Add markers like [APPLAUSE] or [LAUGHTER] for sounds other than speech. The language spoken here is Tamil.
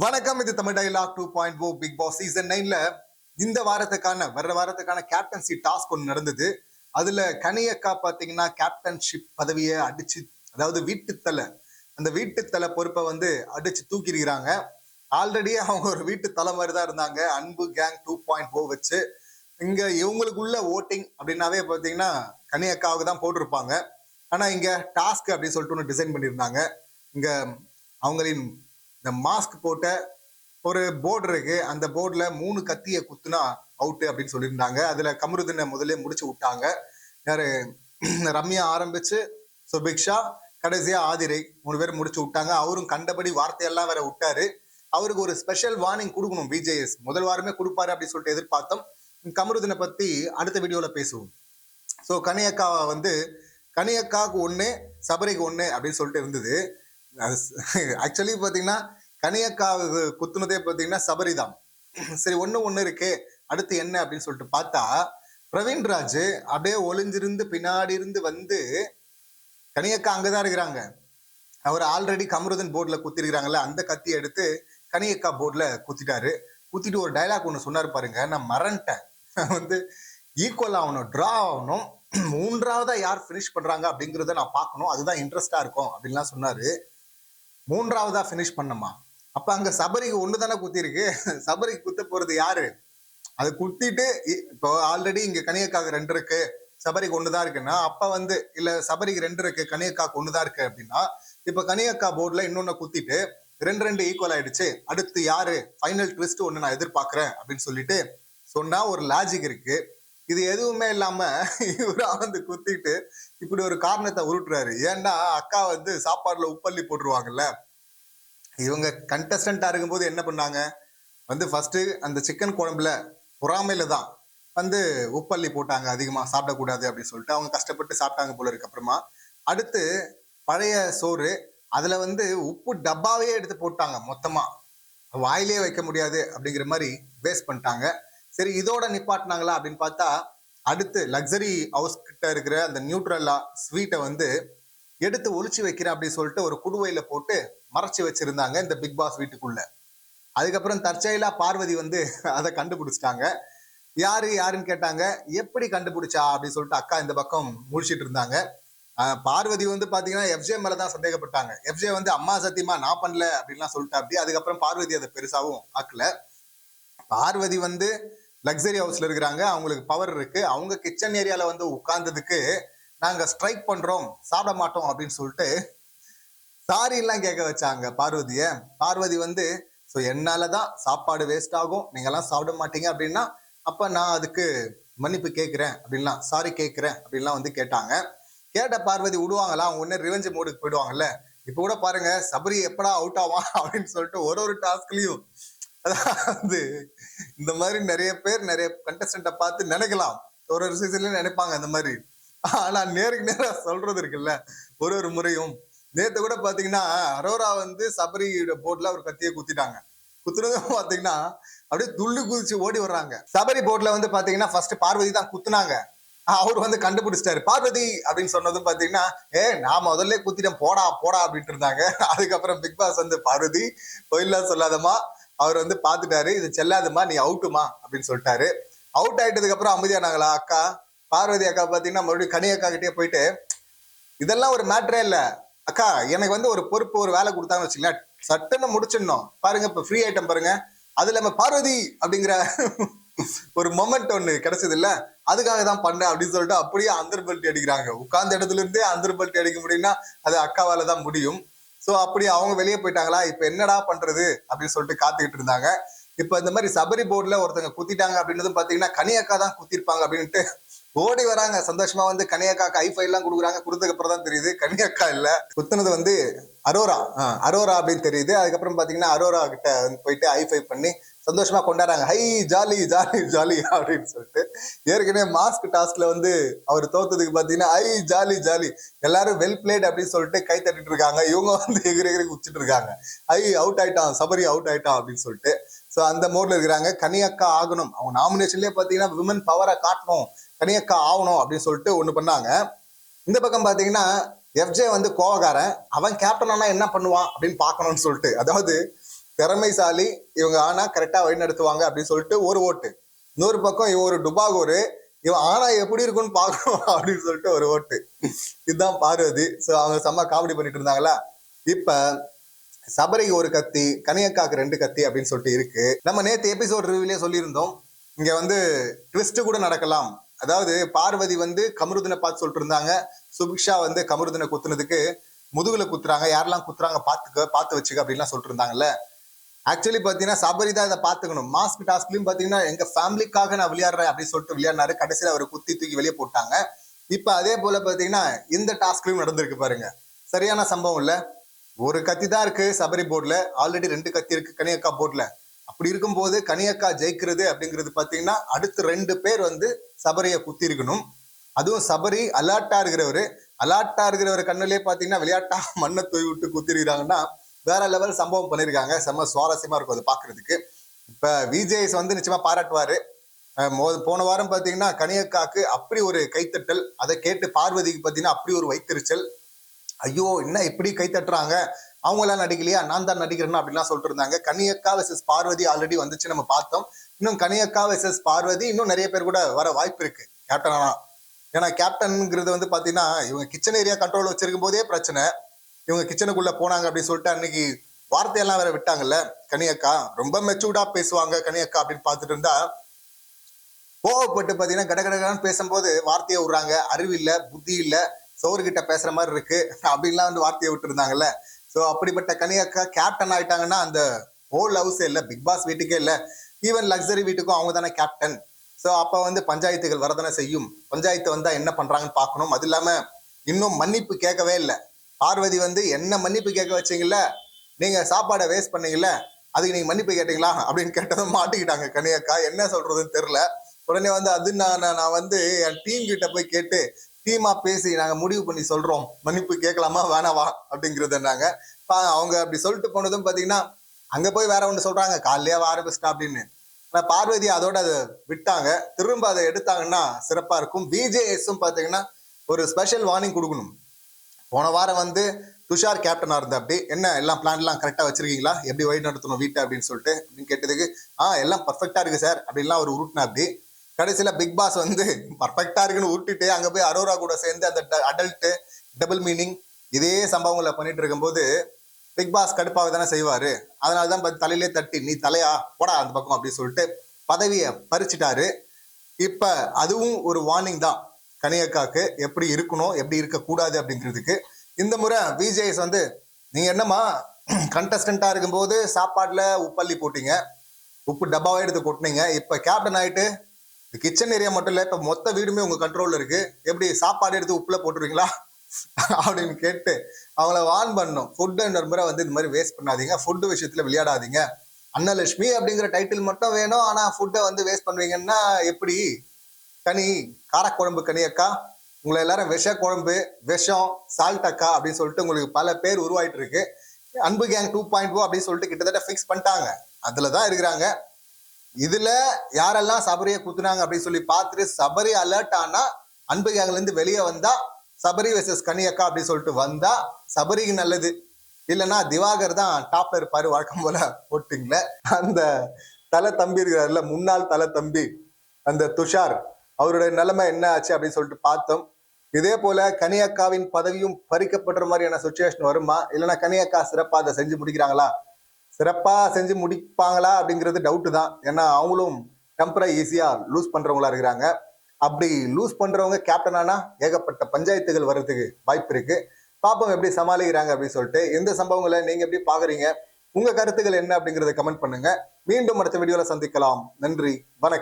வணக்கம் இது Tamil dialogue two point O big boss season நைன்ல இந்த வாரத்துக்கான வர்ற வாரத்துக்கான கேப்டன்சி டாஸ்க் ஒன்று நடந்தது. அதுல கனியக்கா பாத்தீங்கன்னா கேப்டன்ஷிப் பதவியை அடிச்சு அதாவது வீட்டுத்தலை அந்த வீட்டுத்தலை பொறுப்பை வந்து அடிச்சு தூக்கிருக்கிறாங்க ஆல்ரெடி அவங்க ஒரு வீட்டு தலை மாதிரி தான் இருந்தாங்க. அன்பு கேங் டூ பாயிண்ட் ஓ வச்சு. இங்க இவங்களுக்குள்ள ஓட்டிங் அப்படின்னாவே பாத்தீங்கன்னா கனியக்காவுக்கு தான் போட்டிருப்பாங்க. ஆனா இங்க டாஸ்க் அப்படின்னு சொல்லிட்டு ஒன்று டிசைன் பண்ணியிருந்தாங்க. இங்க அவங்களின் இந்த மாஸ்க் போட்ட ஒரு போர்டு இருக்கு. அந்த போர்டில் மூணு கத்தியை குத்துனா அவுட்டு அப்படின்னு சொல்லியிருந்தாங்க. அதில் கமருதினை முதலே முடிச்சு விட்டாங்க. யாரு? ரம்யா ஆரம்பிச்சு சுபிக்ஷா கடைசியா ஆதிரை மூணு பேர் முடிச்சு விட்டாங்க. அவரும் கண்டபடி வார்த்தையெல்லாம் வேற விட்டாரு. அவருக்கு ஒரு ஸ்பெஷல் வார்னிங் கொடுக்கணும் பிஜேஎஸ் முதல் வாரமே கொடுப்பாரு அப்படின்னு சொல்லிட்டு எதிர்பார்த்தோம். கமருதினை பத்தி அடுத்த வீடியோல பேசுவோம். ஸோ கனியக்காவை வந்து கனியக்காவுக்கு ஒன்று சபரிக்கு ஒன்று அப்படின்னு சொல்லிட்டு இருந்தது. ஆக்சுவலி பார்த்தீங்கன்னா கனியக்காவுக்கு குத்துனதே பார்த்தீங்கன்னா சபரிதான் சரி ஒன்று ஒன்று இருக்கு. அடுத்து என்ன அப்படின்னு சொல்லிட்டு பார்த்தா பிரவீன்ராஜ் அப்படியே ஒளிஞ்சிருந்து பின்னாடி இருந்து வந்து கனியக்கா அங்கதான் இருக்கிறாங்க. அவர் ஆல்ரெடி கமருதன் போர்டில் குத்திருக்கிறாங்கல்ல அந்த கத்தி எடுத்து கனியக்கா போர்டில் குத்திட்டாரு. குத்திட்டு ஒரு டைலாக் ஒன்று சொன்னார் பாருங்க நான் மறந்துட்டேன். வந்து ஈக்குவல் ஆகணும் ட்ரா ஆகணும். மூன்றாவதா யார் ஃபினிஷ் பண்ணுறாங்க அப்படிங்கிறத நான் பார்க்கணும். அதுதான் இன்ட்ரெஸ்டாக இருக்கும் அப்படின்லாம் சொன்னார். மூன்றாவதா ஃபினிஷ் பண்ணமா அப்ப அங்க சபரிக்கு ஒண்ணு தானே குத்திருக்கு [LAUGHS] சபரிக்கு குத்த போறது யாரு? அது குத்திட்டு இ- இப்போ ஆல்ரெடி இங்க கனியக்காக்கு ரெண்டு இருக்கு. சபரிக்கு ஒண்ணுதான் இருக்குன்னா அப்ப வந்து இல்ல சபரிக்கு ரெண்டு இருக்கு கனியக்காக்கு ஒண்ணுதான் இருக்கு அப்படின்னா இப்ப கனியக்கா போர்டுல இன்னொன்னு குத்திட்டு ரெண்டு ரெண்டு ஈக்குவல் ஆயிடுச்சு. அடுத்து யாரு? ஃபைனல் ட்விஸ்ட் ஒண்ணு நான் எதிர்பார்க்குறேன் அப்படின்னு சொல்லிட்டு சொன்னா ஒரு லாஜிக் இருக்கு. இது எதுவுமே இல்லாம இவரா வந்து குத்திட்டு இப்படி ஒரு காரணத்தை உருட்டுறாரு. ஏன்னா அக்கா வந்து சாப்பாடுல உப்பள்ளி போட்டுருவாங்கல்ல. இவங்க கண்டஸ்டண்டா இருக்கும்போது என்ன பண்ணாங்க? வந்து ஃபர்ஸ்ட் அந்த சிக்கன் குழம்புல பொறாமையில தான் வந்து உப்பள்ளி போட்டாங்க. அதிகமா சாப்பிடக்கூடாது அப்படின்னு சொல்லிட்டு அவங்க கஷ்டப்பட்டு சாப்பிட்டாங்க போல இருக்கு அப்புறமா. அடுத்து பழைய சோறு அதுல வந்து உப்பு டப்பாவே எடுத்து போட்டாங்க மொத்தமா. வாயிலே வைக்க முடியாது அப்படிங்கிற மாதிரி வேஸ்ட் பண்ணிட்டாங்க. சரி இதோட நிப்பாட்டினாங்களா அப்படின்னு பார்த்தா அடுத்து லக்ஸரி ஹவுஸ் கிட்ட இருக்கிற அந்த நியூட்ரல்லா ஸ்வீட்டை வந்து எடுத்து ஒழிச்சு வைக்கிறேன் அப்படின்னு சொல்லிட்டு ஒரு குடுவையில போட்டு மறைச்சு வச்சிருந்தாங்க இந்த பிக் பாஸ் வீட்டுக்குள்ள. அதுக்கப்புறம் தற்செயலா பார்வதி வந்து [LAUGHS] அதை கண்டுபிடிச்சிட்டாங்க. யாரு யாருன்னு கேட்டாங்க. எப்படி கண்டுபிடிச்சா அப்படின்னு சொல்லிட்டு அக்கா இந்த பக்கம் முழிச்சிட்டு இருந்தாங்க. பார்வதி வந்து பாத்தீங்கன்னா எஃப்ஜே மேலதான் சந்தேகப்பட்டாங்க. எஃப்ஜே வந்து அம்மா சத்தியமா நான் பண்ணல அப்படின்லாம் சொல்லிட்டா அப்படி அதுக்கப்புறம் பார்வதி அதை பெருசாவும் ஆக்கல. பார்வதி வந்து லக்ஸரி ஹவுஸ்ல இருக்கிறாங்க. அவங்களுக்கு பவர் இருக்கு. அவங்க கிச்சன் ஏரியால வந்து உட்கார்ந்ததுக்கு நாங்க ஸ்ட்ரைக் பண்றோம். சாப்பிட மாட்டோம் அப்படின்னு சொல்லிட்டு சாரி எல்லாம் கேட்க வச்சாங்க பார்வதிய. பார்வதி வந்து ஸோ என்னாலதான் சாப்பாடு வேஸ்ட் ஆகும். நீங்க எல்லாம் சாப்பிட மாட்டீங்க அப்படின்னா அப்ப நான் அதுக்கு மன்னிப்பு கேட்கிறேன் அப்படின்லாம் சாரி கேட்கிறேன் அப்படின்லாம் வந்து கேட்டாங்க. கேட்ட பார்வதி விடுவாங்களா? அவங்க உடனே ரிவெஞ்ச் மூடுக்கு போயிடுவாங்கல்ல. இப்போ கூட பாருங்க சபரி எப்படா அவுட் ஆவான் அப்படின்னு சொல்லிட்டு ஒரு ஒரு டாஸ்க்லயும் அதாவது இந்த மாதிரி நிறைய பேர் நிறைய கண்டஸ்டண்ட்டை பார்த்து நினைக்கலாம். ஒரு ஒரு சீசன்லயும் நினைப்பாங்க இந்த மாதிரி. ஆனா நேருக்கு நேரம் சொல்றது இருக்குல்ல ஒரு ஒரு முறையும். நேத்து கூட பாத்தீங்கன்னா அரோரா வந்து சபரியோட போட்ல ஒரு கத்தியை குத்திட்டாங்க. குத்துனதும் பாத்தீங்கன்னா அப்படியே துள்ளு குதிச்சு ஓடி வர்றாங்க. சபரி போட்ல வந்து பாத்தீங்கன்னா ஃபர்ஸ்ட் பார்வதி தான் குத்துனாங்க. அவர் வந்து கண்டுபிடிச்சிட்டாரு. பார்வதி அப்படின்னு சொன்னதும் பாத்தீங்கன்னா ஏ நான் முதல்ல குத்திட்டேன். போடா போடா அப்படின்ட்டு இருந்தாங்க. அதுக்கப்புறம் பிக் பாஸ் வந்து பார்வதி பொயிலாம் சொல்லாதமா அவர் வந்து பார்த்துட்டாரு இது செல்லாதுமா நீ அவுட்டுமா? அப்படின்னு சொல்லிட்டாரு. அவுட் ஆயிட்டதுக்கு அப்புறம் அமைதியானாங்களா அக்கா பார்வதி அக்கா பார்த்தீங்கன்னா மறுபடியும் கனி அக்கா கிட்டே போயிட்டு இதெல்லாம் ஒரு மேட்ரே இல்லை. அக்கா எனக்கு வந்து ஒரு பொறுப்பு ஒரு வேலை கொடுத்தாங்கன்னு வச்சுங்களேன் சட்டுன்னு முடிச்சிடணும். பாருங்க இப்போ ஃப்ரீ ஐட்டம் பாருங்க. அதுல நம்ம பார்வதி அப்படிங்கிற ஒரு மொமெண்ட் ஒண்ணு கிடைச்சது இல்ல. அதுக்காக தான் பண்ணேன் அப்படின்னு சொல்லிட்டு அப்படியே அந்தர் பெல்ட் அடிக்கிறாங்க. உட்கார்ந்த இடத்துல இருந்தே அந்தர் பெல்ட் அடிக்க முடியும்னா அது அக்காவால தான் முடியும். சோ அப்படி அவங்க வெளியே போயிட்டாங்களா? இப்ப என்னடா பண்றது? அப்படின்னு சொல்லிட்டு காத்துக்கிட்டு இருந்தாங்க. இப்ப இந்த மாதிரி சபரி போர்டுல ஒருத்தங்க குத்திட்டாங்க அப்படின்றதும் பாத்தீங்கன்னா கனியக்கா தான் குத்திருப்பாங்க அப்படின்ட்டு ஓடி வராங்க. சந்தோஷமா வந்து கனியக்காக்கு ஐஃபை எல்லாம் கொடுக்குறாங்க. கொடுத்ததுக்கு அப்புறம் தான் தெரியுது. கனியக்கா இல்ல. குத்துனது வந்து அரோரா. அரோரா அப்படின்னு தெரியுது. அதுக்கப்புறம் பாத்தீங்கன்னா அரோரா கிட்ட வந்து போயிட்டு ஐஃபை பண்ணி சந்தோஷமா கொண்டாடுறாங்க. ஹை ஜாலி ஜாலி ஜாலி அப்படின்னு சொல்லிட்டு. ஏற்கனவே மாஸ்க் டாஸ்க்ல வந்து அவர் தோத்ததுக்கு பாத்தீங்கன்னா ஐ ஜாலி ஜாலி எல்லாரும் வெல் பிளேட் அப்படின்னு சொல்லிட்டு கை தட்டிட்டு இருக்காங்க. இவங்க வந்து எகிரி எகிரி குச்சிட்டு இருக்காங்க. ஐ அவுட் ஆயிட்டான் சபரி அவுட் ஆயிட்டான் அப்படின்னு சொல்லிட்டு. ஸோ அந்த மோட்ல இருக்கிறாங்க. கனியக்கா ஆகணும். அவங்க நாமினேஷன்லயே பாத்தீங்கன்னா விமன் பவரை காட்டணும். கனியக்கா ஆகணும் அப்படின்னு சொல்லிட்டு ஒண்ணு பண்ணாங்க. இந்த பக்கம் பாத்தீங்கன்னா எஃப்ஜே வந்து கோவக்காரன். அவன் கேப்டன் ஆனா என்ன பண்ணுவான்? அப்படின்னு பார்க்கணும்னு சொல்லிட்டு. அதாவது திறமைசாலி இவங்க ஆனா கரெக்டா வழி நடத்துவாங்க அப்படின்னு சொல்லிட்டு ஒரு ஓட்டு. இன்னொரு பக்கம் இவன் ஒரு டுபாகூரு இவன் ஆனா எப்படி இருக்கும்னு பார்க்கணும் [LAUGHS] அப்படின்னு சொல்லிட்டு ஒரு ஓட்டு. இதுதான் பார்வதி. ஸோ அவங்க செம்ம காமெடி பண்ணிட்டு இருந்தாங்களா? இப்ப சபரிக்கு ஒரு கத்தி கனியக்காக்கு ரெண்டு கத்தி அப்படின்னு சொல்லிட்டு இருக்கு. நம்ம நேற்று எபிசோட் ரிவ்யூலயே சொல்லியிருந்தோம். இங்க வந்து ட்விஸ்ட் கூட நடக்கலாம். அதாவது பார்வதி வந்து கமருதனை பார்த்து சொல்லிட்டு இருந்தாங்க. சுபிக்ஷா வந்து கமருதனை குத்துனதுக்கு முதுகுல குத்துறாங்க. யாரெல்லாம் குத்துறாங்க பாத்துக்க பார்த்து வச்சுக்க அப்படின்லாம் சொல்லிட்டு இருந்தாங்கல்ல? ஆக்சுவலி பாத்தீங்கன்னா சபரி தான் இதை பாத்துக்கணும் மாஸ்க் டாஸ்க்லயும் பாத்தீங்கன்னா எங்க ஃபேமிலிக்காக நான் விளையாடுறேன் அப்படின்னு சொல்லிட்டு விளையாடினாரு. கடைசியில அவர் குத்தி தூக்கி வெளியே போட்டாங்க. இப்ப அதே போல பாத்தீங்கன்னா இந்த டாஸ்க்லயும் நடந்திருக்கு பாருங்க. சரியான சம்பவம் இல்ல. ஒரு கத்தி தான் இருக்கு சபரி போர்டுல ஆல்ரெடி ரெண்டு கத்தி இருக்கு கனியக்கா போர்டுல அப்படி இருக்கும்போது கனியக்கா ஜெயிக்கிறது அப்படிங்கிறது பாத்தீங்கன்னா அடுத்து ரெண்டு பேர் வந்து சபரியை குத்தி இருக்கணும் அதுவும் சபரி அலாட்டா இருக்கிறவரு. அலாட்டா இருக்கிறவர் கண்ணிலே பாத்தீங்கன்னா விளையாட்டா மண்ணை தூவி விட்டு குத்திருக்கிறாங்கன்னா வேற லெவல் சம்பவம் பண்ணியிருக்காங்க செம்ம சுவாரஸ்யமா இருக்கும் அது பாக்குறதுக்கு. இப்ப விஜேஎஸ் வந்து நிச்சயமா பாராட்டுவாரு. மோ- போன வாரம் பாத்தீங்கன்னா கனியக்காக்கு அப்படி ஒரு கைத்தட்டல் அதை கேட்டு பார்வதிக்கு பாத்தீங்கன்னா அப்படி ஒரு வைத்தறிச்சல் ஐயோ என்ன இப்படி கைத்தட்டுறாங்க? அவங்களாம் நடிக்கலையா? நான் தான் நடிக்கிறேன்னு அப்படிலாம் சொல்லிட்டு இருந்தாங்க. கனியக்கா விசஸ் பார்வதி ஆல்ரெடி வந்துச்சு நம்ம பார்த்தோம். இன்னும் கனியக்கா விசஸ் பார்வதி இன்னும் நிறைய பேர் கூட வர வாய்ப்பு இருக்கு. கேப்டன் ஏன்னா கேப்டன்ங்கிறது வந்து பாத்தீங்கன்னா இவங்க கிச்சன் ஏரியா கண்ட்ரோல் வச்சிருக்கும் போதே பிரச்சனை. இவங்க கிச்சனுக்குள்ள போனாங்க அப்படின்னு சொல்லிட்டு அன்னைக்கு வார்த்தையெல்லாம் வேற விட்டாங்கல்ல? கனியக்கா ரொம்ப மெச்சூர்டா பேசுவாங்க கனியக்கா அப்படின்னு பார்த்துட்டு இருந்தா கோவப்பட்டு பார்த்தீங்கன்னா கடகடகன்னு பேசும்போது வார்த்தையை விடுறாங்க. அறிவு இல்லை புத்தி இல்லை சோறுகிட்ட பேசுற மாதிரி இருக்கு. அப்படின்லாம் வந்து வார்த்தையை விட்டுருந்தாங்கல்ல. ஸோ அப்படிப்பட்ட கனியக்கா கேப்டன் ஆயிட்டாங்கன்னா அந்த ஹோல் ஹவுஸே இல்லை பிக் பாஸ் வீட்டுக்கே இல்லை. ஈவன் லக்ஸரி வீட்டுக்கும் அவங்க தானே கேப்டன் ஸோ அப்போ வந்து பஞ்சாயத்துகள் வரதானே செய்யும். பஞ்சாயத்து வந்தால் என்ன பண்ணுறாங்கன்னு பார்க்கணும். அது இல்லாமல் இன்னும் மன்னிப்பு கேட்கவே இல்லை. பார்வதி வந்து என்ன மன்னிப்பு கேட்க வச்சிங்கல்ல? நீங்கள் சாப்பாடை வேஸ்ட் பண்ணீங்கல்ல? அதுக்கு நீங்கள் மன்னிப்பு கேட்டீங்களா? அப்படின்னு கேட்டதும் மாட்டிக்கிட்டாங்க கனியக்கா என்ன சொல்கிறதுன்னு தெரில உடனே வந்து அது நான் நான் வந்து என் டீம் கிட்ட போய் கேட்டு டீமாக பேசி நாங்கள் முடிவு பண்ணி சொல்கிறோம் மன்னிப்பு கேட்கலாமா? வேணாவா? அப்படிங்கறதுனாங்க அவங்க அப்படி சொல்லிட்டு போனதும் பார்த்தீங்கன்னா அங்கே போய் வேற ஒன்று சொல்கிறாங்க காலையிலே ஆரம்பிச்சிட்டா அப்படின்னு. ஆனால் பார்வதி அதோட அதை விட்டாங்க. திரும்ப அதை எடுத்தாங்கன்னா சிறப்பாக இருக்கும். பிஜேஎஸும் பார்த்தீங்கன்னா ஒரு ஸ்பெஷல் வார்னிங் கொடுக்கணும். போன வாரம் வந்து துஷார் கேப்டனா இருந்தா அப்படி என்ன எல்லாம் பிளான் எல்லாம் கரெக்டா வச்சிருக்கீங்களா? எப்படி வழி நடத்தணும் வீட்டை அப்படின்னு சொல்லிட்டு அப்படின்னு கேட்டதுக்கு ஆ எல்லாம் பர்ஃபெக்டா இருக்கு சார் அப்படின்லாம் அவர் உருட்டினா அப்படி கடைசியில பிக் பாஸ் வந்து பர்ஃபெக்டா இருக்குன்னு உருட்டிட்டு அங்க போய் அரோரா கூட சேர்ந்து அந்த அடல்ட் டபுள் மீனிங் இதே சம்பவங்களை பண்ணிட்டு இருக்கும்போது பிக் பாஸ் கடுப்பாக தானே செய்வாரு. அதனால தான் தலையிலே தட்டி நீ தலையா? போடா அந்த பக்கம் அப்படின்னு சொல்லிட்டு பதவியை பறிச்சிட்டாரு. இப்ப அதுவும் ஒரு வார்னிங் தான். கனியக்காக்கு எப்படி இருக்கணும் எப்படி இருக்கக்கூடாது அப்படிங்கிறதுக்கு இந்த முறை விஜேஎஸ் வந்து நீங்க என்னம்மா கண்டஸ்டண்டா இருக்கும்போது சாப்பாட்டுல உப்பள்ளி போட்டீங்க உப்பு டப்பாவே எடுத்து கொட்டினீங்க இப்ப கேப்டன் ஆயிட்டு கிச்சன் ஏரியா மட்டும் இல்ல இப்ப மொத்த வீடுமே உங்க கண்ட்ரோல்ல இருக்கு எப்படி சாப்பாடு எடுத்து உப்புல போட்டுருவீங்களா? அப்படின்னு கேட்டு அவங்கள வார்ன் பண்ணும் ஃபுட்டுன்ற முறை வந்து இந்த மாதிரி வேஸ்ட் பண்ணாதீங்க ஃபுட்டு விஷயத்துல விளையாடாதீங்க. அன்னலட்சுமி அப்படிங்கிற டைட்டில் மட்டும் வேணும் ஆனா ஃபுட்டை வந்து வேஸ்ட் பண்ணுவீங்கன்னா எப்படி? கனி காரக்குழம்பு கனி அக்கா. உங்களை எல்லாரும் விஷ குழம்பு விஷம் சால்ட் அக்கா அப்படின்னு சொல்லிட்டு உங்களுக்கு பல பேர் உருவாயிட்டு இருக்கு அன்பு கேங் டூ பாயிண்ட் ஓ அப்படின்னு சொல்லிட்டு கிட்டத்தட்ட ஃபிக்ஸ் பண்ணிட்டாங்க. அதில் தான் இருக்கிறாங்க. இதில் யாரெல்லாம் சபரியை குத்துனாங்க அப்படின்னு சொல்லி பார்த்துட்டு சபரி அலர்ட் ஆனா அன்பு கேங்லேருந்து வெளியே வந்தால் சபரி வெர்சஸ் கனியக்கா அப்படின்னு சொல்லிட்டு வந்தால் சபரிக்கு நல்லது. இல்லைன்னா திவாகர் தான் டாப்ல இருப்பாரு வழக்கம் போல போட்டிங்கள அந்த தலை தம்பி இருக்கிறாருல முன்னாள் தலை தம்பி அந்த துஷார் அவருடைய நிலைமை என்ன ஆச்சு அப்படின்னு சொல்லிட்டு பார்த்தோம். இதே போல கனியக்காவின் பதவியும் பறிக்கப்படுற மாதிரியான சுச்சுவேஷன் வருமா? இல்லைன்னா கனியக்கா சிறப்பா அதை செஞ்சு முடிக்கிறாங்களா? சிறப்பா செஞ்சு முடிப்பாங்களா அப்படிங்கிறது டவுட்டு தான். ஏன்னா அவங்களும் டெம்பரை ஈஸியா லூஸ் பண்றவங்களா இருக்கிறாங்க. அப்படி லூஸ் பண்றவங்க கேப்டன் ஆனா ஏகப்பட்ட பஞ்சாயத்துகள் வர்றதுக்கு வாய்ப்பு இருக்கு. பாப்போம் எப்படி சமாளிக்கிறாங்க அப்படின்னு சொல்லிட்டு இந்த சம்பவங்களை நீங்க எப்படி பாக்குறீங்க? உங்க கருத்துக்கள் என்ன அப்படிங்கறத கமெண்ட் பண்ணுங்க. மீண்டும் அடுத்த வீடியோல சந்திக்கலாம். நன்றி. வணக்கம்.